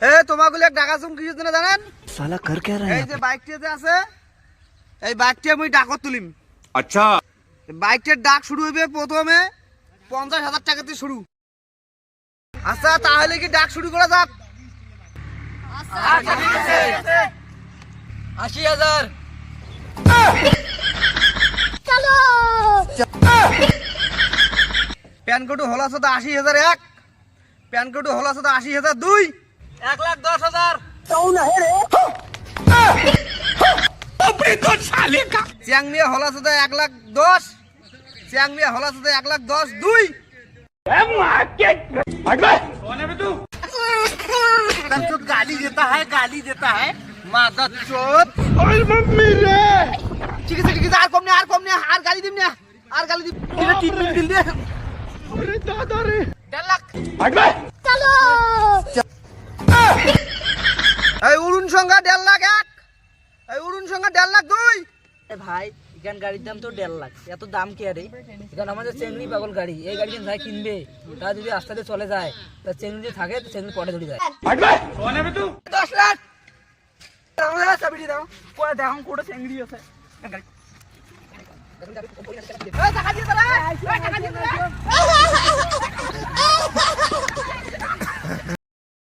এ তোমাগুলো ডাকা চুম কিসের জন্য জানেন? এই যে বাইকটি যে আছে এই বাইকটি আমি ডাকত তুলিম। আচ্ছা। বাইকটির ডাক শুরু হবে প্রথমে পঞ্চাশ হাজার টাকা দিয়ে শুরু। আচ্ছা তাহলে কি ডাক শুরু করা যাক? আশি হাজার। প্যান কোড হল আছে তো আশি হাজার এক। প্যান কোড হল আছে তো আশি হাজার দুই। এক লাখ দশ হাজার চ্যাং মিয়া হল আছে তো এক লাখ দশ চ্যাং মিয়া হল আছে তো এক লাখ দশ দুই चोट गाली देता है गाली देता है मादा चोट ঠিক আছে ঠিক আছে আর কম নে আর কম নে আর গালি দিম না আর গালি দিম এটা তিন মিনিট দিল দে দেড় লাখ এই উড়ুন সংখ্যা দেড় লাখ এক। এই উড়ুন সংখ্যা দেড় লাখ দুই। ভাই এখান গাড়ির দাম তো দেড় লাখ। এত দাম কি আরে? এখানে আমাদের চেংড়ি পাগল গাড়ি এই গাড়ি যাই কিনবে। তা যদি রাস্তাতে চলে যায় তা চেংড়ি যদি থাকে তো চেংড়ি পটে ধরে যায়। দশ লাখ। চাবিটি দাও দেখো কোটা চেংড়ি আছে। এই